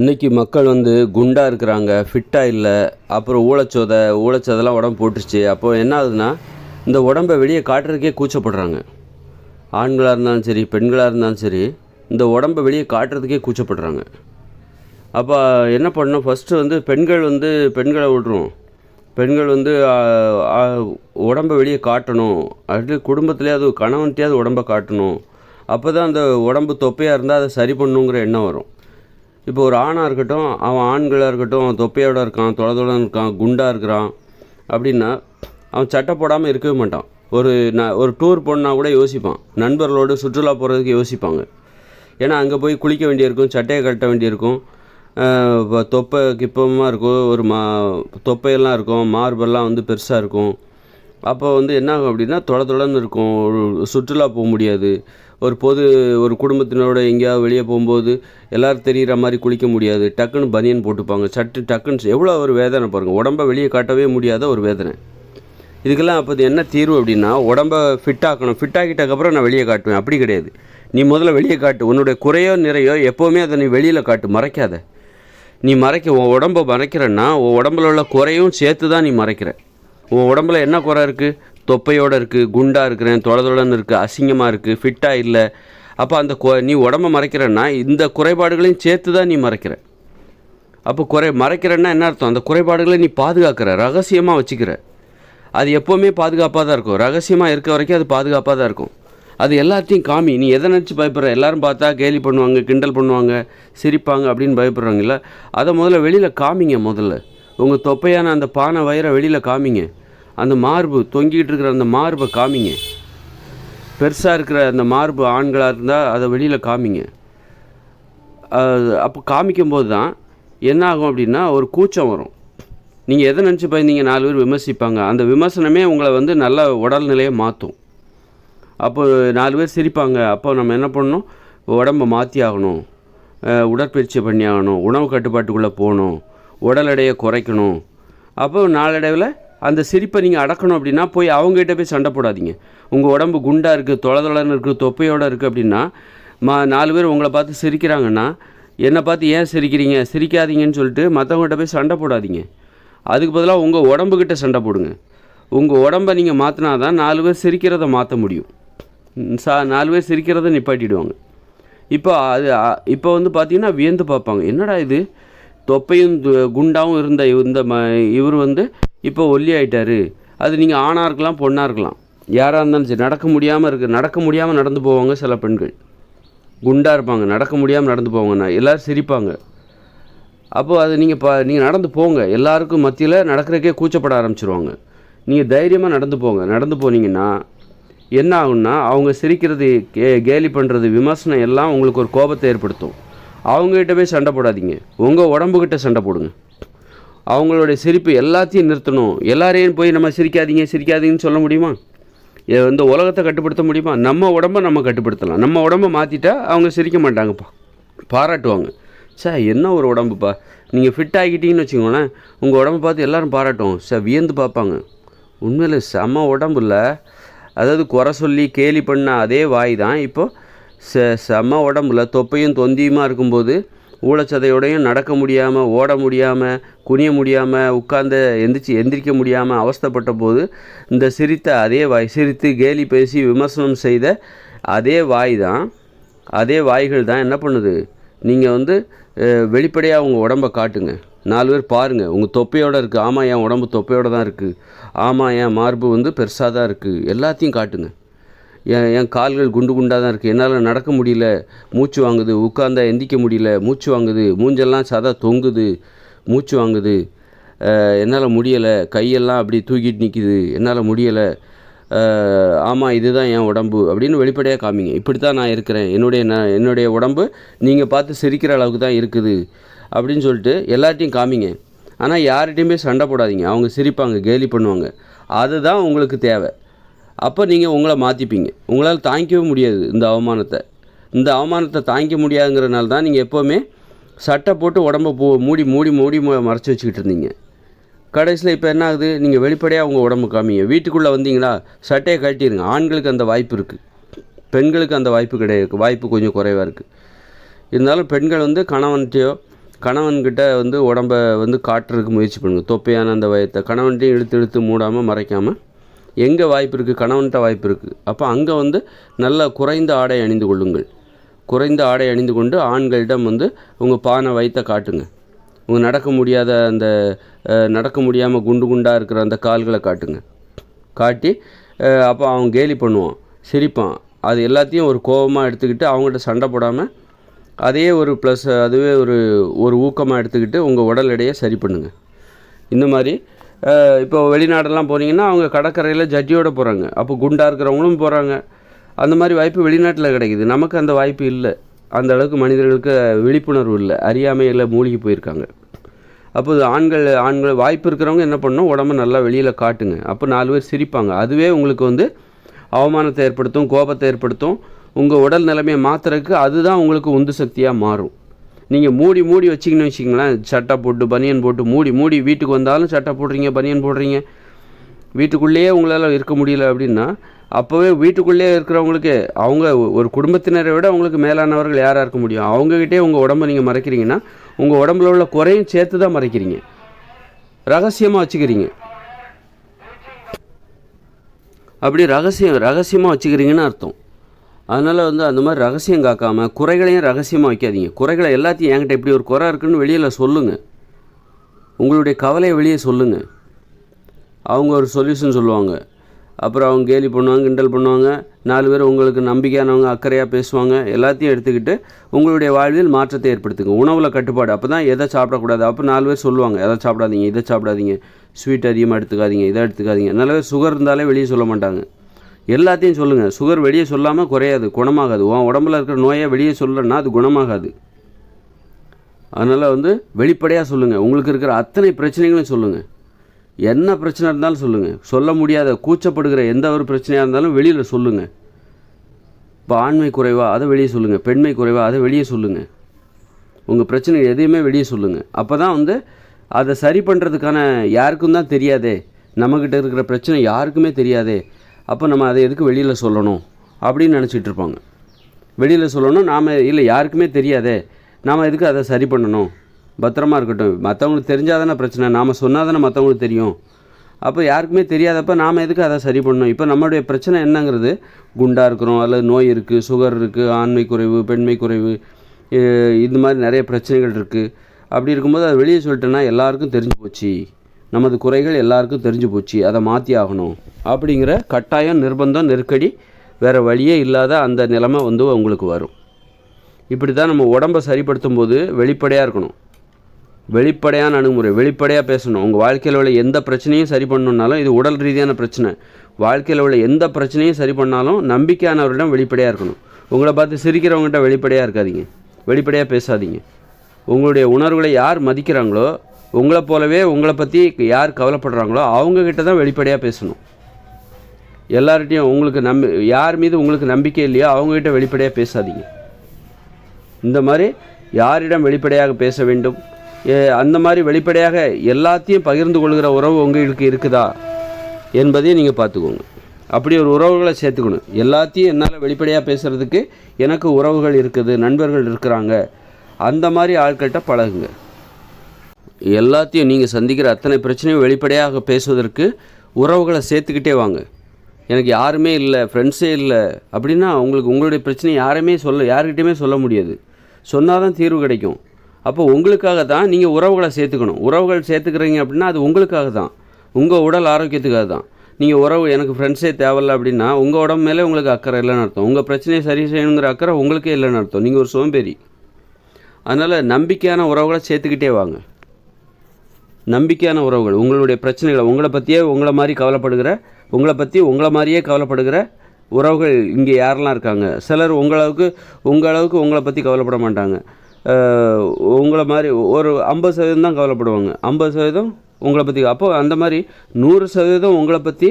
இன்றைக்கி மக்கள் வந்து குண்டாக இருக்கிறாங்க ஃபிட்டாக இல்லை அப்புறம் ஊழச்சோதை ஊழச்சோதெல்லாம் உடம்பு போட்டுருச்சு. அப்போ என்ன ஆகுதுன்னா இந்த உடம்பை வெளியே காட்டுறதுக்கே கூச்சப்படுறாங்க. ஆண்களாக இருந்தாலும் சரி பெண்களாக இருந்தாலும் சரி இந்த உடம்பை வெளியே காட்டுறதுக்கே கூச்சப்படுறாங்க. அப்போ என்ன பண்ணணும்? ஃபஸ்ட்டு வந்து பெண்கள் வந்து பெண்களை விடுறோம். பெண்கள் வந்து உடம்பை வெளியே காட்டணும். அது குடும்பத்திலே அது கணவன்கிட்டயாவது உடம்பை காட்டணும். அப்போ தான் அந்த உடம்பு தொப்பையாக இருந்தால் அதை சரி பண்ணுங்கிற எண்ணம் வரும். இப்போ ஒரு ஆணாக இருக்கட்டும் அவன் ஆண்களாக இருக்கட்டும் தொப்பையோட இருக்கான் தொலைதொலன்னு இருக்கான் குண்டாக இருக்கிறான் அப்படின்னா அவன் சட்டை போடாமல் இருக்கவே மாட்டான். ஒரு ந ஒரு டூர் போனா கூட யோசிப்பான். நண்பர்களோடு சுற்றுலா போகிறதுக்கு யோசிப்பாங்க. ஏன்னா அங்கே போய் குளிக்க வேண்டியிருக்கும் சட்டையை கட்ட வேண்டியிருக்கும். இப்போ தொப்பை கிப்பமாக இருக்கும் ஒரு மா தொப்பையெல்லாம் இருக்கும் மார்பெல்லாம் வந்து பெருசாக இருக்கும். அப்போ வந்து என்ன ஆகும் அப்படின்னா தொலை தொடர்ந்து இருக்கும் ஒரு சுற்றுலா போக முடியாது. ஒரு பொது ஒரு குடும்பத்தினரோட எங்கேயாவது வெளியே போகும்போது எல்லோரும் தெரிகிற மாதிரி குளிக்க முடியாது. டக்குன்னு பனியன் போட்டுப்பாங்க. சட்டு டக்குன்னு எவ்வளோ ஒரு வேதனை பாருங்கள் உடம்ப வெளியே காட்டவே முடியாத ஒரு வேதனை. இதுக்கெல்லாம் அப்போ என்ன தீர்வு அப்படின்னா உடம்ப ஃபிட் ஆக்கணும். ஃபிட் ஆக்கிட்டக்கப்புறம் நான் வெளியே காட்டுவேன். அப்படி கிடையாது. நீ முதல்ல வெளியே காட்டு. உன்னுடைய குறையோ நிறையோ எப்போவுமே அதை நீ வெளியில் காட்டு. மறைக்காத. நீ மறைக்க உன் உடம்ப மறைக்கிறன்னா உன் உடம்புல உள்ள குறையும் சேர்த்து தான் நீ மறைக்கிற. உன் உடம்புல என்ன குறை இருக்குது தொப்பையோடு இருக்குது குண்டாக இருக்கிறேன் தொலைதொலன்னு இருக்குது அசிங்கமாக இருக்குது ஃபிட்டாக இல்லை. அப்போ அந்த கொ நீ உடம்ப மறைக்கிறன்னா இந்த குறைபாடுகளையும் சேர்த்து தான் நீ மறைக்கிற. அப்போ குறை மறைக்கிறன்னா என்ன அர்த்தம்? அந்த குறைபாடுகளை நீ பாதுகாக்கிற ரகசியமாக வச்சுக்கிற. அது எப்போவுமே பாதுகாப்பாக தான் இருக்கும். ரகசியமாக இருக்க வரைக்கும் அது பாதுகாப்பாக தான் இருக்கும். அது எல்லாத்தையும் காமி. நீ எதை நினச்சி பயப்படுற? எல்லாரும் பார்த்தா கேலி பண்ணுவாங்க கிண்டல் பண்ணுவாங்க சிரிப்பாங்க அப்படின்னு பயப்படுறாங்கல்ல? அதை முதல்ல வெளியில் காமிங்க முதல்ல. உங்கள் தொப்பையான அந்த பானை வயிறை வெளியில் காமிங்க. அந்த மார்பு தொங்கிக்கிட்டு இருக்கிற அந்த மார்பை காமிங்க. பெருசாக இருக்கிற அந்த மார்பு ஆண்களாக இருந்தால் அதை வெளியில் காமிங்க. அப்போ காமிக்கும்போது தான் என்ன ஆகும் அப்படின்னா ஒரு கூச்சம் வரும். நீங்கள் எதை நினச்சி பயந்தீங்க? நாலு பேர் விமர்சிப்பாங்க. அந்த விமர்சனமே உங்களை வந்து நல்ல உடல்நிலையை மாற்றும். அப்போ நாலு பேர் சிரிப்பாங்க. அப்போ நம்ம என்ன பண்ணணும்? உடம்பை மாற்றி ஆகணும். உடற்பயிற்சி பண்ணி ஆகணும். உணவு கட்டுப்பாட்டுக்குள்ளே போகணும். உடல் எடையை குறைக்கணும். அப்போ நாளடைவில் அந்த சிரிப்பை நீங்கள் அடக்கணும் அப்படின்னா போய் அவங்ககிட்ட போய் சண்டை போடாதீங்க. உங்கள் உடம்பு குண்டாக இருக்குது தொலைதொலன்னு இருக்குது தொப்பையோடு இருக்குது அப்படின்னா மா நாலு பேர் உங்களை பார்த்து சிரிக்கிறாங்கன்னா என்னை பார்த்து ஏன் சிரிக்கிறீங்க? சிரிக்காதீங்கன்னு சொல்லிட்டு மற்றவங்ககிட்ட போய் சண்டை போடாதீங்க. அதுக்கு பதிலாக உங்கள் உடம்புக்கிட்ட சண்டை போடுங்க. உங்கள் உடம்பை நீங்கள் மாற்றினா தான் நாலு பேர் சிரிக்கிறத மாற்ற முடியும். சா நாலு பேர் சிரிக்கிறத நிப்பாட்டிடுவாங்க. இப்போ அது இப்போ வந்து பார்த்தீங்கன்னா வியந்து பார்ப்பாங்க. என்னடா இது? தொப்பையும் குண்டாவும் இருந்த இந்த ம இவர் வந்து இப்போ ஒல்லி ஆகிட்டார் அது நீங்கள் ஆணாக இருக்கலாம் பொண்ணாக இருக்கலாம். யாராக இருந்தாலும் சரி நடக்க முடியாமல் இருக்குது நடக்க முடியாமல் நடந்து போவாங்க சில பெண்கள். குண்டாக இருப்பாங்க நடக்க முடியாமல் நடந்து போவாங்கண்ணா எல்லோரும் சிரிப்பாங்க. அப்போது அது நீங்கள் பா நீங்கள் நடந்து போங்க. எல்லாருக்கும் மத்தியில் நடக்கிறக்கே கூச்சப்பட ஆரம்பிச்சிருவாங்க. நீங்கள் தைரியமாக நடந்து போங்க. நடந்து போனீங்கன்னா என்ன ஆகும்னா அவங்க சிரிக்கிறது கே கேலி பண்ணுறது விமர்சனம் எல்லாம் உங்களுக்கு ஒரு கோபத்தை ஏற்படுத்தும். அவங்ககிட்ட போய் சண்டை போடாதீங்க. உங்கள் உடம்புக்கிட்ட சண்டை போடுங்க. அவங்களுடைய சிரிப்பு எல்லாத்தையும் நிறுத்தணும். எல்லாரையும் போய் நம்ம சிரிக்காதீங்க சிரிக்காதீங்கன்னு சொல்ல முடியுமா? இதை வந்து உலகத்தை கட்டுப்படுத்த முடியுமா? நம்ம உடம்ப நம்ம கட்டுப்படுத்தலாம். நம்ம உடம்ப மாற்றிட்டா அவங்க சிரிக்க மாட்டாங்கப்பா. பாராட்டுவாங்க. சார் என்ன ஒரு உடம்புப்பா? நீங்கள் ஃபிட் ஆகிட்டீங்கன்னு வச்சுக்கோங்களேன் உங்கள் உடம்பை பார்த்து எல்லோரும் பாராட்டுவோம் சார் வியந்து பார்ப்பாங்க. உண்மையில் செம உடம்புல அதாவது குறை சொல்லி கேலி பண்ண அதே வாய் தான். இப்போது செ செம உடம்புல தொப்பையும் தொந்தியுமாக இருக்கும்போது ஊழச்சதையோடையும் நடக்க முடியாமல் ஓட முடியாமல் குனிய முடியாமல் உட்கார்ந்து எந்திரிச்சு எந்திரிக்க முடியாமல் அவஸ்தப்பட்ட போது இந்த சிரித்த அதே வாய் சிரித்து கேலி பேசி விமர்சனம் செய்த அதே வாய் தான் அதே வாய்கள் தான் என்ன பண்ணுது? நீங்கள் வந்து வெளிப்படையாக உங்கள் உடம்பை காட்டுங்க. நாலு பேர் பாருங்கள் உங்கள் தொப்பையோடு இருக்குது ஆமாம் என் உடம்பு தொப்பையோடு தான் இருக்குது ஆமாம் என் மார்பு வந்து பெருசாக தான் இருக்குது எல்லாத்தையும் காட்டுங்க. என் என் கால்கள் குண்டு குண்டாக தான் இருக்குது என்னால் நடக்க முடியல. மூச்சு வாங்குது. உட்காந்தா எந்திக்க முடியல. மூச்சு வாங்குது. மூஞ்செல்லாம் சதா தொங்குது. மூச்சு வாங்குது. என்னால் முடியலை. கையெல்லாம் அப்படி தூக்கிட்டு நிற்கிது என்னால் முடியலை. ஆமாம் இதுதான் என் உடம்பு அப்படின்னு வெளிப்படையாக காமிங்க. இப்படி தான் நான் இருக்கிறேன். என்னுடைய நான் என்னுடைய உடம்பு நீங்கள் பார்த்து சிரிக்கிற அளவுக்கு தான் இருக்குது அப்படின்னு சொல்லிட்டு எல்லார்ட்டையும் காமிங்க. ஆனால் யார்கிட்டையுமே சண்டை போடாதீங்க. அவங்க சிரிப்பாங்க கேலி பண்ணுவாங்க. அதுதான் உங்களுக்கு தேவை. அப்போ நீங்கள் உங்களை மாற்றிப்பீங்க உங்களால் தாங்கிக்கவே முடியாது இந்த அவமானத்தை. இந்த அவமானத்தை தாங்கிக்க முடியாதுங்கிறனால தான் நீங்கள் எப்போவுமே சட்டை போட்டு உடம்ப போ மூடி மூடி மூடி மறைச்சி வச்சுக்கிட்டு இருந்தீங்க. கடைசியில் இப்போ என்ன ஆகுது? நீங்கள் வெளிப்படையாக உங்கள் உடம்பு காமிங்க. வீட்டுக்குள்ளே வந்தீங்களா சட்டையை கழட்டிடுங்க ஆண்களுக்கு அந்த வாய்ப்பு இருக்குது பெண்களுக்கு அந்த வாய்ப்பு கிடையாது. வாய்ப்பு கொஞ்சம் குறைவாக இருக்குது இருந்தாலும் பெண்கள் வந்து கணவன்கிட்டயோ கணவன்கிட்ட வந்து உடம்ப வந்து காட்டுறதுக்கு முயற்சி பண்ணுங்கள் தொப்பையான அந்த வயத்தை கணவன்ட்டையும் இழுத்து இழுத்து மூடாமல் மறைக்காமல் எங்கே வாய்ப்பு இருக்குது கணவன்கிட்ட வாய்ப்பு இருக்குது அப்போ அங்கே வந்து நல்ல குறைந்த ஆடை அணிந்து கொள்ளுங்கள். குறைந்த ஆடை அணிந்து கொண்டு ஆண்களிடம் வந்து உங்கள் பானை வைத்த காட்டுங்க. உங்கள் நடக்க முடியாத அந்த நடக்க முடியாமல் குண்டு குண்டாக இருக்கிற அந்த கால்களை காட்டுங்க. காட்டி அப்போ அவன் கேலி பண்ணுவான் சிரிப்பான். அது எல்லாத்தையும் ஒரு கோபமாக எடுத்துக்கிட்டு அவங்கள்ட்ட சண்டை போடாமல் அதே ஒரு ப்ளஸ் அதுவே ஒரு ஒரு ஊக்கமாக எடுத்துக்கிட்டு உங்கள் உடல் எடையை சரி பண்ணுங்கள் இந்த மாதிரி இப்போ வெளிநாடெல்லாம் போனீங்கன்னா அவங்க கடற்கரையில் ஜட்டியோட போகிறாங்க அப்போ குண்டாக இருக்கிறவங்களும் போகிறாங்க அந்த மாதிரி வாய்ப்பு வெளிநாட்டில் கிடைக்குது. நமக்கு அந்த வாய்ப்பு இல்லை. அந்த அளவுக்கு மனிதர்களுக்கு விழிப்புணர்வு இல்லை. அறியாமையில் மூழ்கி போயிருக்காங்க. அப்போது ஆண்கள் ஆண்கள் வாய்ப்பு இருக்கிறவங்க என்ன பண்ணணும்? உடம்ப நல்லா வெளியில் காட்டுங்க. அப்போ நாலு பேர் சிரிப்பாங்க. அதுவே உங்களுக்கு வந்து அவமானத்தை ஏற்படுத்தும் கோபத்தை ஏற்படுத்தும். உங்கள் உடல் நிலைமையை மாற்றுறதுக்கு அதுதான் உங்களுக்கு உந்து சக்தியாக மாறும். நீங்கள் மூடி மூடி வச்சிங்கன்னு வச்சிங்களேன் சட்டை போட்டு பனியன் போட்டு மூடி மூடி வீட்டுக்கு வந்தாலும் சட்டை போடுறீங்க பனியன் போடுறீங்க. வீட்டுக்குள்ளேயே உங்களால் இருக்க முடியல அப்படின்னா அப்போவே வீட்டுக்குள்ளேயே இருக்கிறவங்களுக்கு அவங்க ஒரு குடும்பத்தினரை விட உங்களுக்கு மேலானவர்கள் யாராக இருக்க முடியும்? அவங்ககிட்டே உங்கள் உடம்ப நீங்கள் மறைக்கிறீங்கன்னா உங்கள் உடம்புல உள்ள குறையும் சேர்த்து தான் மறைக்கிறீங்க. ரகசியமாக வச்சுக்கிறீங்க. அப்படி ரகசியம் ரகசியமாக வச்சுக்கிறீங்கன்னு அர்த்தம். அதனால் வந்து அந்த மாதிரி ரகசியம் காக்காமல் குறைகளையும் ரகசியமாக வைக்காதீங்க. குறைகளை எல்லாத்தையும் என்கிட்ட இப்படி ஒரு குறை இருக்குன்னு வெளியில் சொல்லுங்கள் உங்களுடைய கவலையை வெளியே சொல்லுங்கள் அவங்க ஒரு சொல்யூஷன் சொல்லுவாங்க. அப்புறம் அவங்க கேலி பண்ணுவாங்க கிண்டல் பண்ணுவாங்க. நாலு பேர் உங்களுக்கு நம்பிக்கையானவங்க அக்கறையாக பேசுவாங்க. எல்லாத்தையும் எடுத்துக்கிட்டு உங்களுடைய வாழ்வில் மாற்றத்தை ஏற்படுத்துங்க. உணவில் கட்டுப்பாடு. அப்போ தான் எதை சாப்பிடக்கூடாது? அப்போ நாலு பேர் சொல்லுவாங்க. எதை சாப்பிடாதீங்க இதை சாப்பிடாதீங்க. ஸ்வீட் அதிகமாக எடுத்துக்காதீங்க இதை எடுத்துக்காதீங்க. நல்ல பேர் சுகர் இருந்தாலே வெளியே சொல்ல மாட்டாங்க. எல்லாத்தையும் சொல்லுங்கள் சுகர் வெளியே சொல்லாமல் குறையாது குணமாகாது. உன் உடம்புல இருக்கிற நோயை வெளியே சொல்லலைன்னா அது குணமாகாது. அதனால் வந்து வெளிப்படையாக சொல்லுங்கள் உங்களுக்கு இருக்கிற அத்தனை பிரச்சனைகளையும் சொல்லுங்கள் என்ன பிரச்சனை இருந்தாலும் சொல்லுங்கள் சொல்ல முடியாத கூச்சப்படுகிற எந்த ஒரு பிரச்சனையாக இருந்தாலும் வெளியில் சொல்லுங்கள் இப்போ ஆண்மை குறைவா அதை வெளியே சொல்லுங்கள் பெண்மை குறைவா அதை வெளியே சொல்லுங்கள் உங்கள் பிரச்சனை எதையுமே வெளியே சொல்லுங்கள் அப்போ தான் வந்து அதை சரி பண்ணுறதுக்கான யாருக்கும் தான் தெரியாதே. நம்மக்கிட்ட இருக்கிற பிரச்சனை யாருக்குமே தெரியாதே. அப்போ நம்ம அதை எதுக்கு வெளியில் சொல்லணும் அப்படின்னு நினச்சிட்டு இருப்பாங்க. வெளியில் சொல்லணும் நாம் இல்லை யாருக்குமே தெரியாதே. நாம் எதுக்கு அதை சரி பண்ணணும்? பத்திரமா இருக்கட்டும். மற்றவங்களுக்கு தெரிஞ்சால் தானே பிரச்சனை. நாம் சொன்னால் தானே மற்றவங்களுக்கு தெரியும். அப்போ யாருக்குமே தெரியாதப்ப நாம் எதுக்கு அதை சரி பண்ணணும்? இப்போ நம்மளுடைய பிரச்சனை என்னங்கிறது? குண்டாக இருக்கிறோம் அல்லது நோய் இருக்குது சுகர் இருக்குது ஆண்மை குறைவு பெண்மை குறைவு இது இந்த மாதிரி நிறைய பிரச்சனைகள் இருக்குது அப்படி இருக்கும்போது அதை வெளியே சொல்லிட்டேன்னா எல்லாருக்கும் தெரிஞ்சு போச்சு. நமது குறைகள் எல்லாருக்கும் தெரிஞ்சு போச்சு அதை மாற்றி ஆகணும் அப்படிங்கிற கட்டாயம் நிர்பந்தம் நெருக்கடி வேறு வழியே இல்லாத அந்த நிலைமை வந்து உங்களுக்கு வரும். இப்படி தான் நம்ம உடம்பை சரிப்படுத்தும் போது வெளிப்படையாக இருக்கணும். வெளிப்படையான அணுகுமுறை வெளிப்படையாக பேசணும். உங்கள் வாழ்க்கையில் உள்ள எந்த பிரச்சனையும் சரி பண்ணணுன்னாலும் இது உடல் ரீதியான பிரச்சனை. வாழ்க்கையில் உள்ள எந்த பிரச்சனையும் சரி பண்ணாலும் நம்பிக்கையானவரிடம் வெளிப்படையாக இருக்கணும். உங்களை பார்த்து சிரிக்கிறவங்ககிட்ட வெளிப்படையாக இருக்காதீங்க. வெளிப்படையாக பேசாதீங்க. உங்களுடைய உணர்வுகளை யார் மதிக்கிறாங்களோ உங்களை போலவே உங்களை பற்றி யார் கவலைப்படுறாங்களோ அவங்கக்கிட்ட தான் வெளிப்படையாக பேசணும். எல்லார்கிட்டையும் உங்களுக்கு நம்பி யார் மீது உங்களுக்கு நம்பிக்கை இல்லையோ அவங்கக்கிட்ட வெளிப்படையாக பேசாதீங்க. இந்த மாதிரி யாரிடம் வெளிப்படையாக பேச வேண்டும்? அந்த மாதிரி வெளிப்படையாக எல்லாத்தையும் பகிர்ந்து கொள்கிற உறவு உங்களுக்கு இருக்குதா என்பதையும் நீங்கள் பார்த்துக்கோங்க. அப்படி ஒரு உறவுகளை சேர்த்துக்கணும். எல்லாத்தையும் என்னால் வெளிப்படையாக பேசுகிறதுக்கு எனக்கு உறவுகள் இருக்குது நண்பர்கள் இருக்கிறாங்க. அந்த மாதிரி ஆட்கள்கிட்ட பழகுங்க. எல்லாத்தையும் நீங்கள் சந்திக்கிற அத்தனை பிரச்சனையும் வெளிப்படையாக பேசுவதற்கு உறவுகளை சேர்த்துக்கிட்டே வாங்க. எனக்கு யாருமே இல்லை ஃப்ரெண்ட்ஸே இல்லை அப்படின்னா உங்களுக்கு உங்களுடைய பிரச்சனை யாருமே சொல்ல யாருக்கிட்டையுமே சொல்ல முடியாது. சொன்னால் தான் தீர்வு கிடைக்கும். அப்போ உங்களுக்காக தான் நீங்கள் உறவுகளை சேர்த்துக்கணும். உறவுகள் சேர்த்துக்கிறீங்க அப்படின்னா அது உங்களுக்காக தான். உங்கள் உடல் ஆரோக்கியத்துக்காக தான். நீங்கள் உறவு எனக்கு ஃப்ரெண்ட்ஸே தேவையில்ல அப்படின்னா உங்கள் உடம்பு மேலே உங்களுக்கு அக்கறை இல்லைன்னு அர்த்தம். உங்கள் பிரச்சனையை சரி செய்யணுங்கிற அக்கறை உங்களுக்கே இல்லைன்னு அர்த்தம். நீங்கள் ஒரு சோம்பேறி. அதனால் நம்பிக்கையான உறவுகளை சேர்த்துக்கிட்டே வாங்க. நம்பிக்கையான உறவுகள் உங்களுடைய பிரச்சனைகளை உங்களை பற்றியே உங்களை மாதிரி கவலைப்படுகிற உங்களை பற்றி உங்களை மாதிரியே கவலைப்படுகிற உறவுகள் இங்கே யாரெல்லாம் இருக்காங்க? சிலர் உங்களவுக்கு உங்களவுக்கு உங்களை பற்றி கவலைப்பட மாட்டாங்க. உங்களை மாதிரி ஒரு ஐம்பது சதவீதம் தான் கவலைப்படுவாங்க. ஐம்பது சதவீதம் உங்களை பற்றி அப்போ அந்த மாதிரி நூறு சதவீதம் உங்களை பற்றி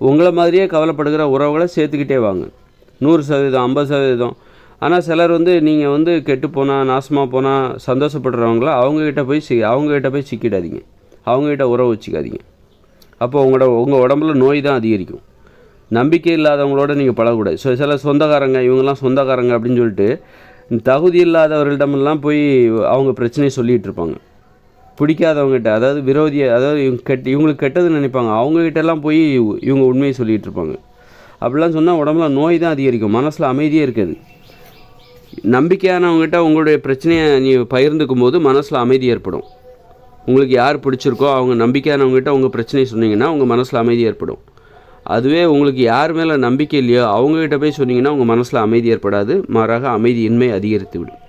உங்களை மாதிரியே கவலைப்படுகிற உறவுகளை சேர்த்துக்கிட்டே வாங்க. நூறு சதவீதம் ஐம்பது சதவீதம் ஆனால் சிலர் வந்து நீங்கள் வந்து கெட்டு போனால் நாசமாக போனால் சந்தோஷப்படுறவங்கள அவங்கக்கிட்ட போய் சி அவங்கக்கிட்ட போய் சிக்கிடாதீங்க. அவங்கக்கிட்ட உறவு வச்சுக்காதீங்க. அப்போ உங்களோட உங்கள் உடம்புல நோய் தான் அதிகரிக்கும். நம்பிக்கை இல்லாதவங்களோட நீங்கள் பழகக்கூடாது. ஸோ சில சொந்தக்காரங்க இவங்கெல்லாம் சொந்தக்காரங்க அப்படின்னு சொல்லிட்டு தகுதி இல்லாதவர்களிடமெல்லாம் போய் அவங்க பிரச்சனையை சொல்லிகிட்டு இருப்பாங்க. பிடிக்காதவங்ககிட்ட அதாவது விரோதியை அதாவது இவங்க கெட் இவங்களுக்கு கெட்டதுன்னு நினைப்பாங்க. அவங்கக்கிட்டலாம் போய் இவங்க உண்மையை சொல்லிகிட்டு இருப்பாங்க. அப்படிலாம் சொன்னால் உடம்புல நோய் தான் அதிகரிக்கும். மனசில் அமைதியே இருக்காது. நம்பிக்கையானவங்ககிட்ட உங்களுடைய பிரச்சனையை நீ பகிர்ந்துக்கும் போது மனசில் அமைதி ஏற்படும். உங்களுக்கு யார் பிடிச்சிருக்கோ அவங்க நம்பிக்கையானவங்ககிட்ட உங்கள் பிரச்சனையை சொன்னீங்கன்னா உங்கள் மனசில் அமைதி ஏற்படும். அதுவே உங்களுக்கு யார் மேலே நம்பிக்கை இல்லையோ அவங்ககிட்ட போய் சொன்னீங்கன்னா உங்கள் மனசில் அமைதி ஏற்படாது. மாறாக அமைதியின்மை அதிகரித்து விடும்